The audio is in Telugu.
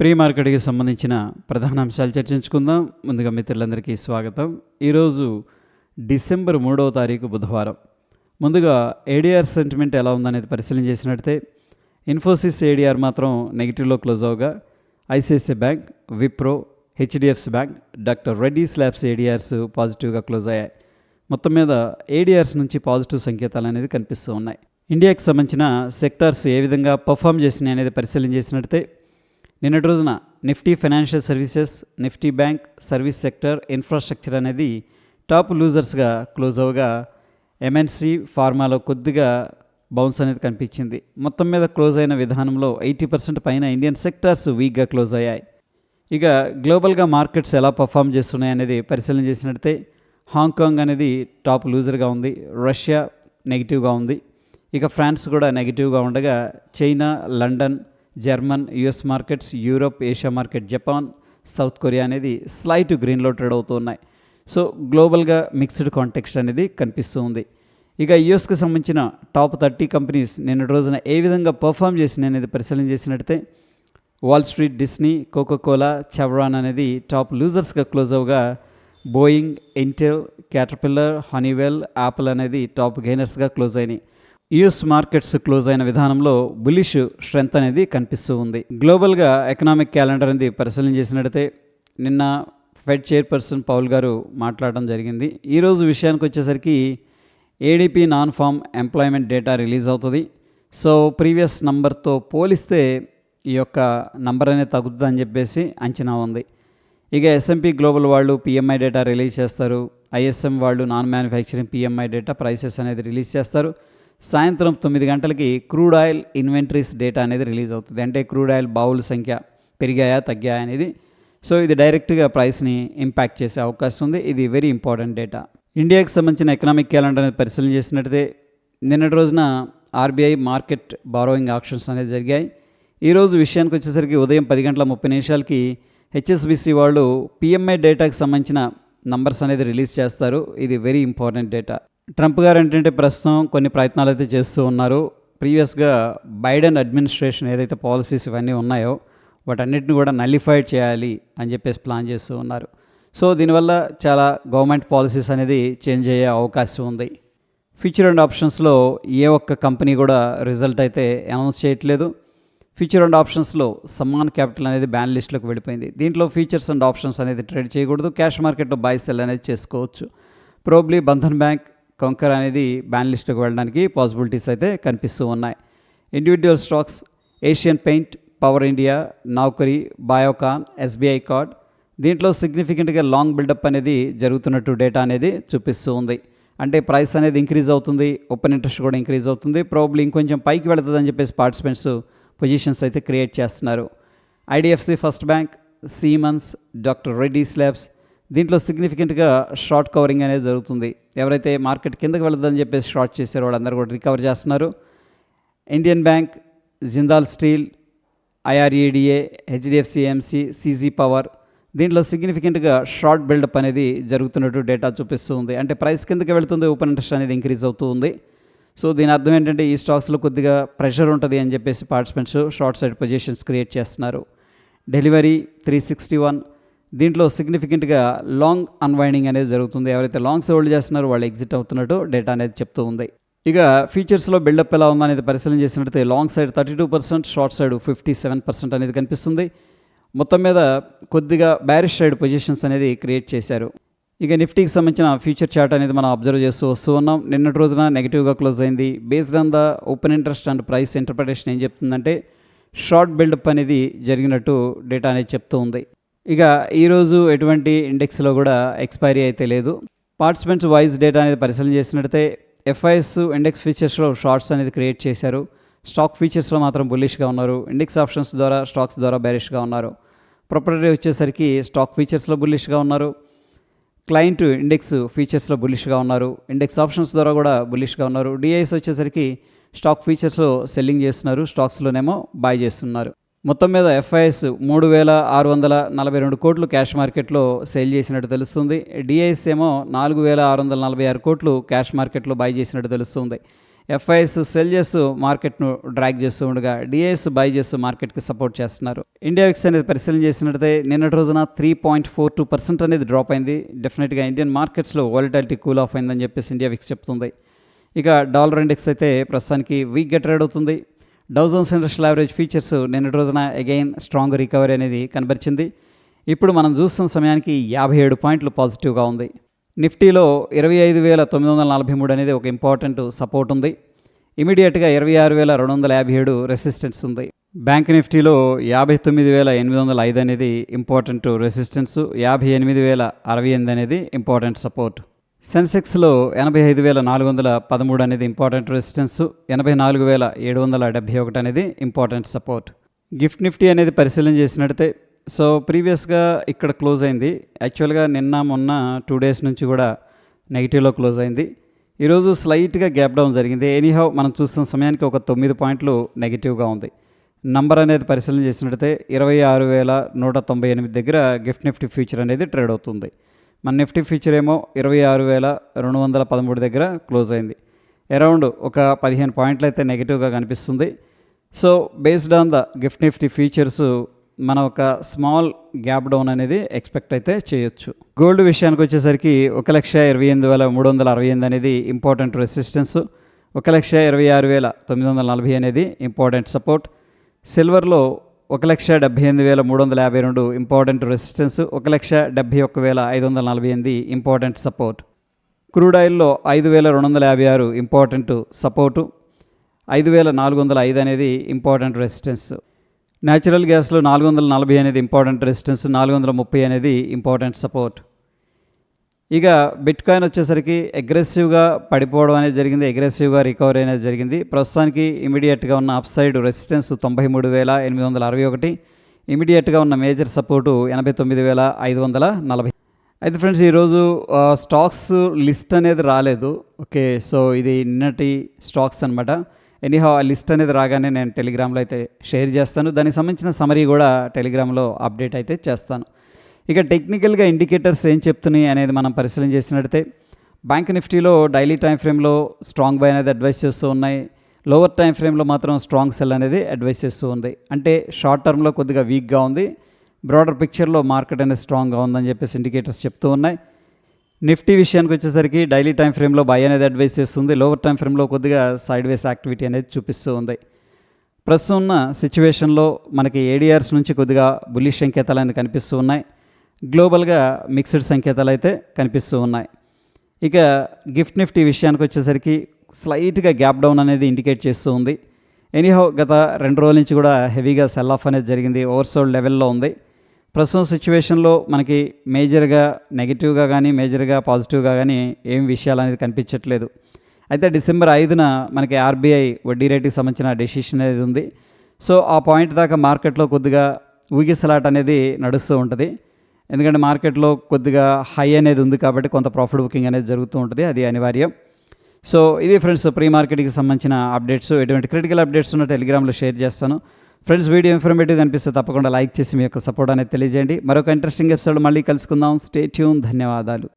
ప్రీ మార్కెట్కి సంబంధించిన ప్రధాన అంశాలు చర్చించుకుందాం. ముందుగా మిత్రులందరికీ స్వాగతం. ఈరోజు డిసెంబర్ మూడవ తారీఖు బుధవారం. ముందుగా ఏడిఆర్ సెంటిమెంట్ ఎలా ఉందనేది పరిశీలన చేసినట్టే ఇన్ఫోసిస్ ఏడిఆర్ మాత్రం నెగిటివ్లో close అవగా ICICI bank Wipro HDFC bank doctor Reddy labs ADRs పాజిటివ్గా క్లోజ్ అయ్యాయి. మొత్తం మీద ఏడిఆర్స్ నుంచి పాజిటివ్ సంకేతాలు అనేది కనిపిస్తూ ఉన్నాయి. ఇండియాకి సంబంధించిన సెక్టార్స్ ఏ విధంగా పర్ఫామ్ చేసినాయి అనేది పరిశీలన చేసినట్టే నిన్నటి రోజున Nifty financial services Nifty bank service sector infrastructure అనేది టాప్ లూజర్స్గా క్లోజ్ అవగా ఎంఎన్సి ఫార్మాలో కొద్దిగా బౌన్స్ అనేది కనిపించింది. మొత్తం మీద క్లోజ్ అయిన విధానంలో ఎయిటీ పర్సెంట్ పైన ఇండియన్ సెక్టార్స్ వీక్గా క్లోజ్ అయ్యాయి. ఇక గ్లోబల్గా మార్కెట్స్ ఎలా పర్ఫామ్ చేస్తున్నాయి అనేది పరిశీలన చేసినట్టే హాంకాంగ్ అనేది టాప్ లూజర్గా ఉంది. రష్యా నెగిటివ్గా ఉంది. ఇక ఫ్రాన్స్ కూడా నెగిటివ్గా ఉండగా China London German US markets Europe Asia market Japan South Korea అనేది స్లైట్ గ్రీన్లో ట్రేడ్ అవుతూ ఉన్నాయి. సో గ్లోబల్గా మిక్స్డ్ కాంటెక్స్ట్ అనేది కనిపిస్తూ ఉంది. ఇక యుఎస్కి సంబంధించిన టాప్ థర్టీ కంపెనీస్ నిన్నటి రోజున ఏ విధంగా పర్ఫామ్ చేసినాయి అనేది పరిశీలన చేసినట్టయితే Wall Street Disney coca cola Chevron అనేది టాప్ లూజర్స్గా close అవగా Boeing Intel Caterpillar Honeywell Apple అనేది టాప్ గెయినర్స్గా క్లోజ్ అయినాయి. యుఎస్ మార్కెట్స్ క్లోజ్ అయిన విధానంలో బులిష్ స్ట్రెంత్ అనేది కనిపిస్తూ ఉంది. గ్లోబల్గా ఎకనామిక్ క్యాలెండర్ అనేది పరిశీలన చేసినట్టయితే నిన్న ఫెడ్ చైర్పర్సన్ పౌల్ గారు మాట్లాడడం జరిగింది. ఈరోజు విషయానికి వచ్చేసరికి ADP non farm employment data release అవుతుంది. సో ప్రీవియస్ నంబర్తో పోలిస్తే ఈ యొక్క నంబర్ అనేది తగ్గుతుందని చెప్పేసి అంచనా ఉంది. ఇక ఎస్ఎంపీ గ్లోబల్ వాళ్ళు పిఎంఐ డేటా రిలీజ్ చేస్తారు. ఐఎస్ఎం వాళ్ళు non manufacturing PMI data prices అనేది రిలీజ్ చేస్తారు. సాయంత్రం తొమ్మిది గంటలకి క్రూడ్ ఆయిల్ ఇన్వెంటరీస్ డేటా అనేది రిలీజ్ అవుతుంది. అంటే క్రూడ్ ఆయిల్ బావుల సంఖ్య పెరిగాయా తగ్గాయా అనేది. సో ఇది డైరెక్ట్గా ప్రైస్ని ఇంపాక్ట్ చేసే అవకాశం ఉంది. ఇది వెరీ ఇంపార్టెంట్ డేటా. ఇండియాకి సంబంధించిన ఎకనామిక్ క్యాలెండర్ అనేది పరిశీలన చేసినట్టయితే నిన్నటి రోజున ఆర్బీఐ మార్కెట్ బారోయింగ్ ఆప్షన్స్ అనేది జరిగాయి. ఈరోజు విషయానికి వచ్చేసరికి ఉదయం పది గంటల ముప్పై నిమిషాలకి హెచ్ఎస్బిసి వాళ్ళు పిఎంఐ డేటాకి సంబంధించిన నంబర్స్ అనేది రిలీజ్ చేస్తారు. ఇది వెరీ ఇంపార్టెంట్ డేటా. ట్రంప్ గారు ఏంటంటే ప్రస్తుతం కొన్ని ప్రయత్నాలు అయితే చేస్తూ ఉన్నారు. ప్రీవియస్గా బైడెన్ అడ్మినిస్ట్రేషన్ ఏదైతే పాలసీస్ ఇవన్నీ ఉన్నాయో వాటన్నిటిని కూడా నల్లిఫైడ్ చేయాలి అని చెప్పేసి ప్లాన్ చేస్తూ ఉన్నారు. సో దీనివల్ల చాలా గవర్నమెంట్ పాలసీస్ అనేది చేంజ్ అయ్యే అవకాశం ఉంది. ఫ్యూచర్ అండ్ ఆప్షన్స్లో ఏ ఒక్క కంపెనీ కూడా రిజల్ట్ అయితే అనౌన్స్ చేయట్లేదు. ఫ్యూచర్ అండ్ ఆప్షన్స్లో సమ్మాన్ క్యాపిటల్ అనేది బ్యాన్ లిస్ట్లోకి వెళ్ళిపోయింది. దీంట్లో ఫీచర్స్ అండ్ ఆప్షన్స్ అనేది ట్రేడ్ చేయకూడదు. క్యాష్ మార్కెట్లో బై సెల్ అనేది చేసుకోవచ్చు. ప్రోబ్లీ బంధన్ బ్యాంక్ కంకర్ అనేది బ్యాన్ వెళ్ళడానికి పాసిబిలిటీస్ అయితే కనిపిస్తూ ఉన్నాయి. Individual stocks Asian paint power India Naukri Biocon SBI card దీంట్లో సిగ్నిఫికెంట్గా లాంగ్ బిల్డప్ అనేది జరుగుతున్నట్టు డేటా అనేది చూపిస్తూ ఉంది. అంటే ప్రైస్ అనేది ఇంక్రీజ్ అవుతుంది ఓపెన్ ఇంట్రెస్ట్ కూడా ఇంక్రీజ్ అవుతుంది. ప్రాబ్లీ ఇంకొంచెం పైకి వెళుతుందని చెప్పేసి పార్టిసిపెంట్స్ పొజిషన్స్ అయితే క్రియేట్ చేస్తున్నారు. IDFC first bank Siemens doctor Reddy labs దీంట్లో సిగ్నిఫికెంట్గా షార్ట్ కవరింగ్ అనేది జరుగుతుంది. ఎవరైతే మార్కెట్ కిందకి వెళ్తుందని చెప్పేసి షార్ట్ చేశారో వాళ్ళందరూ కూడా రికవర్ చేస్తున్నారు. Indian bank Jindal steel IREDA HDFC AMC CG power దీంట్లో సిగ్నిఫికెంట్గా షార్ట్ బిల్డప్ అనేది జరుగుతున్నట్టు డేటా చూపిస్తూ ఉంది. అంటే ప్రైస్ కిందకి వెళుతుంది ఓపెన్ ఇంట్రెస్ట్ అనేది ఇంక్రీజ్ అవుతూ ఉంది. సో దీని అర్థం ఏంటంటే ఈ స్టాక్స్లో కొద్దిగా ప్రెషర్ ఉంటుంది అని చెప్పేసి participants short side positions create చేస్తున్నారు. డెలివరీ త్రీ సిక్స్టీ వన్ దీంట్లో సిగ్నిఫికెంట్గా లాంగ్ అన్వైండింగ్ అనేది జరుగుతుంది. ఎవరైతే లాంగ్స్ హోల్డ్ చేస్తున్నారో వాళ్ళు ఎగ్జిట్ అవుతున్నట్టు డేటా అనేది చెప్తూ ఉంది. ఇక ఫీచర్స్లో బిల్డప్ ఎలా ఉందనేది పరిశీలన చేసినట్టయితే long side thirty two percent short side fifty seven percent అనేది కనిపిస్తుంది. మొత్తం మీద కొద్దిగా బ్యారిష్ సైడ్ పొజిషన్స్ అనేది క్రియేట్ చేశారు. ఇక నిఫ్టీకి సంబంధించిన ఫ్యూచర్ చార్ట్ అనేది మనం అబ్జర్వ్ చేస్తూ వస్తూ ఉన్నాం. నిన్నటి రోజున నెగిటివ్గా క్లోజ్ అయింది. Based on the open interest and price interpretation ఏం చెప్తుందంటే షార్ట్ బిల్డప్ అనేది జరిగినట్టు డేటా అనేది చెప్తూ ఉంది. ఇక ఈరోజు ఎటువంటి ఇండెక్స్లో కూడా ఎక్స్పైరీ అయితే లేదు. పార్టిసిపెంట్స్ వైజ్ డేటా అనేది పరిశీలన చేసినట్టయితే ఎఫ్ఐఎస్ ఇండెక్స్ ఫీచర్స్లో షార్ట్స్ అనేది క్రియేట్ చేశారు. స్టాక్ ఫీచర్స్లో మాత్రం బుల్లిష్గా ఉన్నారు. ఇండెక్స్ ఆప్షన్స్ ద్వారా స్టాక్స్ ద్వారా బ్యారిష్గా ఉన్నారు. ప్రొపరేటరీ వచ్చేసరికి స్టాక్ ఫీచర్స్లో బుల్లిష్గా ఉన్నారు. క్లయింట్ ఇండెక్స్ ఫీచర్స్లో బుల్లిష్గా ఉన్నారు. ఇండెక్స్ ఆప్షన్స్ ద్వారా కూడా బుల్లిష్గా ఉన్నారు. డిఐఎస్ వచ్చేసరికి స్టాక్ ఫీచర్స్లో సెల్లింగ్ చేస్తున్నారు. స్టాక్స్లోనేమో బై చేస్తున్నారు. మొత్తం మీద ఎఫ్ఐఎస్ మూడు వేల ఆరు వందల నలభై రెండు కోట్లు క్యాష్ మార్కెట్లో సేల్ చేసినట్టు తెలుస్తుంది. డిఐఎస్ ఏమో నాలుగు వేల ఆరు వందల నలభై ఆరు కోట్లు క్యాష్ మార్కెట్లో బై చేసినట్టు తెలుస్తుంది. ఎఫ్ఐఎస్ సెల్ చేస్తూ మార్కెట్ను డ్రాగ్ చేస్తూ ఉండగా డిఐఎస్ బై చేస్తూ మార్కెట్కి సపోర్ట్ చేస్తున్నారు. ఇండియా విక్స్ అనేది పరిశీలన చేసినట్టయితే నిన్నటి రోజున three point four two percent అనేది డ్రాప్ అయింది. డెఫినెట్గా ఇండియన్ మార్కెట్స్లో వాలిటాలిటీ కూల్ ఆఫ్ అయిందని చెప్పేసి ఇండియా విక్స్ చెప్తుంది. ఇక డాలర్ ఇండెక్స్ అయితే ప్రస్తుతానికి వీక్గా ట్రేడ్ అవుతుంది. డౌజన్స్ ఇండస్ట్రియల్ యావరేజ్ ఫీచర్స్ నిన్నటి రోజున అగైన్ స్ట్రాంగ్ రికవరీ అనేది కనబరిచింది. ఇప్పుడు మనం చూస్తున్న సమయానికి యాభై ఏడు పాయింట్లు పాజిటివ్గా ఉంది. నిఫ్టీలో ఇరవై ఐదు వేల తొమ్మిది వందల నలభై మూడు అనేది ఒక ఇంపార్టెంట్ సపోర్ట్ ఉంది. ఇమీడియట్గా ఇరవై ఆరు వేల రెండు వందల యాభై ఏడు రెసిస్టెన్స్ ఉంది. బ్యాంక్ నిఫ్టీలో యాభై తొమ్మిది వేల ఎనిమిది వందల ఐదు అనేది ఇంపార్టెంట్ రెసిస్టెన్స్ యాభై ఎనిమిది వేల అరవై ఎనిమిది అనేది ఇంపార్టెంట్ సపోర్ట్ సెన్సెక్స్లో ఎనభై ఐదు వేల నాలుగు వందల పదమూడు అనేది ఇంపార్టెంట్ రెసిస్టెన్స్ ఎనభై నాలుగు వేల ఏడు వందల డెబ్భై ఒకటి అనేది ఇంపార్టెంట్ సపోర్ట్. గిఫ్ట్ నిఫ్టీ అనేది పరిశీలన చేసినట్టయితే సో ప్రీవియస్గా ఇక్కడ క్లోజ్ అయింది. యాక్చువల్గా నిన్న మొన్న టూ డేస్ నుంచి కూడా నెగిటివ్లో క్లోజ్ అయింది. ఈరోజు స్లైట్గా గ్యాప్ డౌన్ జరిగింది. ఎనీహౌ మనం చూస్తున్న సమయానికి ఒక తొమ్మిది పాయింట్లు నెగిటివ్గా ఉంది. నంబర్ అనేది పరిశీలన చేసినట్టయితే ఇరవై ఆరు వేల నూట తొంభై ఎనిమిది దగ్గర గిఫ్ట్ నిఫ్టీ ఫ్యూచర్ అనేది ట్రేడ్ అవుతుంది. మన నిఫ్టీ ఫ్యూచర్ ఏమో ఇరవై ఆరు వేల రెండు వందల పదమూడు దగ్గర క్లోజ్ అయింది. అరౌండ్ ఒక పదిహేను పాయింట్లు అయితే నెగిటివ్గా కనిపిస్తుంది. So based on the gift Nifty features మనం ఒక స్మాల్ గ్యాప్ డౌన్ అనేది ఎక్స్పెక్ట్ అయితే చేయొచ్చు. గోల్డ్ విషయానికి వచ్చేసరికి ఒక లక్ష ఇరవై ఎనిమిది వేల మూడు వందల అరవై ఎనిమిది అనేది ఇంపార్టెంట్ రెసిస్టెన్స్. ఒక లక్ష ఇరవై ఆరు వేల తొమ్మిది వందల నలభై అనేది ఇంపార్టెంట్ సపోర్ట్. సిల్వర్లో ఒక లక్ష డెబ్బై ఎనిమిది వేల మూడు వందల యాభై రెండు ఇంపార్టెంట్ రెసిస్టెన్స్ ఒక లక్ష డెబ్బై ఒక్క వేల ఐదు వందల నలభై ఎనిమిది ఇంపార్టెంట్ సపోర్ట్ క్రూడ్ ఆయిల్లో ఐదు వేల రెండు వందల యాభై ఆరు ఇంపార్టెంట్ సపోర్టు ఐదు వేల నాలుగు వందల ఐదు అనేది ఇంపార్టెంట్ రెసిస్టెన్స్ న్యాచురల్ గ్యాస్లో నాలుగు వందల నలభై అనేది ఇంపార్టెంట్ రెసిస్టెన్స్ నాలుగు వందల ముప్పై అనేది ఇంపార్టెంట్ సపోర్ట్ ఇక బిట్ కాయిన్ వచ్చేసరికి అగ్రెసివ్గా పడిపోవడం అనేది జరిగింది అగ్రెసివ్గా రికవరీ అనేది జరిగింది. ప్రస్తుతానికి ఇమీడియట్గా ఉన్న అప్ సైడ్ రెసిస్టెన్స్ తొంభై మూడు వేల ఎనిమిది వందల అరవై ఒకటి ఇమీడియట్గా ఉన్న మేజర్ సపోర్టు ఎనభై తొమ్మిది వేల ఐదు వందల నలభై. అయితే ఫ్రెండ్స్ ఈరోజు స్టాక్స్ లిస్ట్ అనేది రాలేదు. ఓకే సో ఇది నిన్నటి స్టాక్స్ అనమాట ఎనీహౌ ఆ లిస్ట్ అనేది రాగానే నేను టెలిగ్రామ్లో అయితే షేర్ చేస్తాను. దానికి సంబంధించిన సమరీ కూడా టెలిగ్రామ్లో అప్డేట్ అయితే చేస్తాను. ఇక టెక్నికల్గా ఇండికేటర్స్ ఏం చెప్తున్నాయి అనేది మనం పరిశీలన చేసినట్టయితే బ్యాంక్ నిఫ్టీలో డైలీ టైం ఫ్రేమ్లో స్ట్రాంగ్ బై అనేది అడ్వైస్ చేస్తూ ఉన్నాయి. లోవర్ టైం ఫ్రేమ్లో మాత్రం స్ట్రాంగ్ సెల్ అనేది అడ్వైస్ చేస్తూ ఉంది. అంటే షార్ట్ టర్మ్లో కొద్దిగా వీక్గా ఉంది. బ్రాడర్ పిక్చర్లో మార్కెట్ అనేది స్ట్రాంగ్గా ఉందని చెప్పేసి ఇండికేటర్స్ చెప్తూ ఉన్నాయి. నిఫ్టీ విషయానికి వచ్చేసరికి డైలీ టైం ఫ్రేమ్లో బై అనేది అడ్వైస్ చేస్తుంది. లోవర్ టైం ఫ్రేమ్లో కొద్దిగా సైడ్ వేస్ యాక్టివిటీ అనేది చూపిస్తూ ఉంది. ప్రస్తుతం ఉన్న సిచ్యువేషన్లో మనకి ఏడిఆర్స్ నుంచి కొద్దిగా బుల్లిష్ సంకేతాలు అనేవి కనిపిస్తూ ఉన్నాయి. గ్లోబల్గా మిక్స్డ్ సంకేతాలు అయితే కనిపిస్తూ ఉన్నాయి. ఇక గిఫ్ట్ నిఫ్టీ విషయానికి వచ్చేసరికి స్లైట్గా గ్యాప్ డౌన్ అనేది ఇండికేట్ చేస్తూ ఉంది. ఎనీహౌ గత రెండు రోజుల నుంచి కూడా హెవీగా సెల్ ఆఫ్ అనేది జరిగింది ఓవర్సోల్డ్ లెవెల్లో ఉంది. ప్రస్తుతం సిచ్యువేషన్లో మనకి మేజర్గా నెగిటివ్గా కానీ మేజర్గా పాజిటివ్గా కానీ ఏం విషయాలు అనేది కనిపించట్లేదు. అయితే డిసెంబర్ ఐదున మనకి ఆర్బీఐ వడ్డీ రేటుకి సంబంధించిన డెసిషన్ అనేది ఉంది. సో ఆ పాయింట్ దాకా మార్కెట్లో కొద్దిగా ఊగిసలాట అనేది నడుస్తూ ఉంటుంది. ఎందుకంటే మార్కెట్లో కొద్దిగా హై అనేది ఉంది కాబట్టి కొంత ప్రాఫిట్ బుకింగ్ అనేది జరుగుతూ ఉంటుంది అది అనివార్యం. సో ఇది ఫ్రెండ్స్ ప్రీ మార్కెట్కి సంబంధించిన అప్డేట్స్. ఎటువంటి క్రిటికల్ అప్డేట్స్ ఉన్న టెలిగ్రామ్లో షేర్ చేస్తాను. ఫ్రెండ్స్ వీడియో ఇన్ఫర్మేటివ్గా అనిపిస్తే తప్పకుండా లైక్ చేసి మీ యొక్క సపోర్ట్ అనేది తెలియజేయండి. మరొక ఇంట్రెస్టింగ్ ఎపిసోడ్ మళ్ళీ కలుసుకుందాం. Stay tune. ధన్యవాదాలు.